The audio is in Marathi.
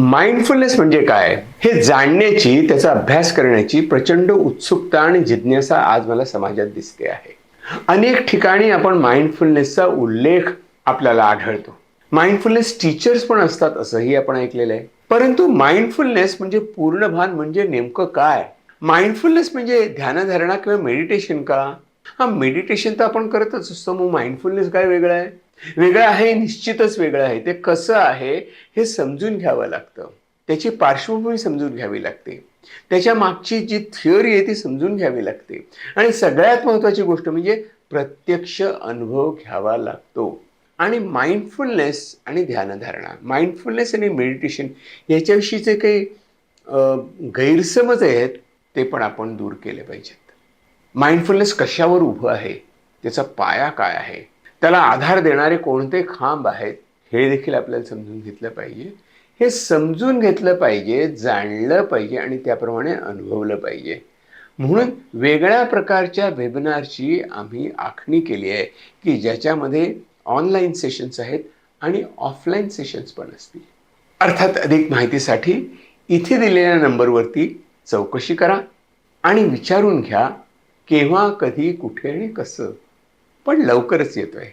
माइंडफुलनेस म्हणजे काय? हे जाणण्याची त्याचा अभ्यास करण्याची प्रचंड उत्सुकता आणि जिज्ञासा आज मला समाजात दिसते आहे. अनेक ठिकाणी आपण माइंडफुलनेसचा उल्लेख आपल्याला आढळतो. माइंडफुलनेस टीचर्स पण असतात असंही आपण ऐकलेलं आहे. परंतु माइंडफुलनेस म्हणजे पूर्ण भान म्हणजे नेमकं काय? माइंडफुलनेस म्हणजे ध्यानधारणा किंवा मेडिटेशन का? हा मेडिटेशन तर आपण करतच असतो. मग माइंडफुलनेस काय वेगळं आहे? वेगळं आहे निश्चितच वेगळं आहे. ते कसं आहे हे समजून घ्यावं लागतं. त्याची पार्श्वभूमी समजून घ्यावी लागते. त्याच्या मागची जी थिअरी आहे ती समजून घ्यावी लागते. आणि सगळ्यात महत्त्वाची गोष्ट म्हणजे प्रत्यक्ष अनुभव घ्यावा लागतो. आणि माइंडफुलनेस आणि ध्यानधारणा. माइंडफुलनेस आणि मेडिटेशन याच्याविषयीचे काही गैरसमज आहेत ते पण आपण दूर केले पाहिजेत. माइंडफुलनेस कशावर उभं आहे? त्याचा पाया काय आहे? त्याला आधार देणारे कोणते खांब आहेत हे देखील आपल्याला समजून घेतलं पाहिजे. हे समजून घेतलं पाहिजे जाणलं पाहिजे आणि त्याप्रमाणे अनुभवलं पाहिजे. म्हणून वेगळ्या प्रकारच्या वेबिनारची आम्ही आखणी केली आहे की ज्याच्यामध्ये ऑनलाईन सेशन्स आहेत आणि ऑफलाईन सेशन्स पण असतील. अर्थात अधिक माहितीसाठी इथे दिलेल्या नंबरवरती चौकशी करा आणि विचारून घ्या केव्हा कधी कुठे आणि कसं. पण लवकरच येतोय.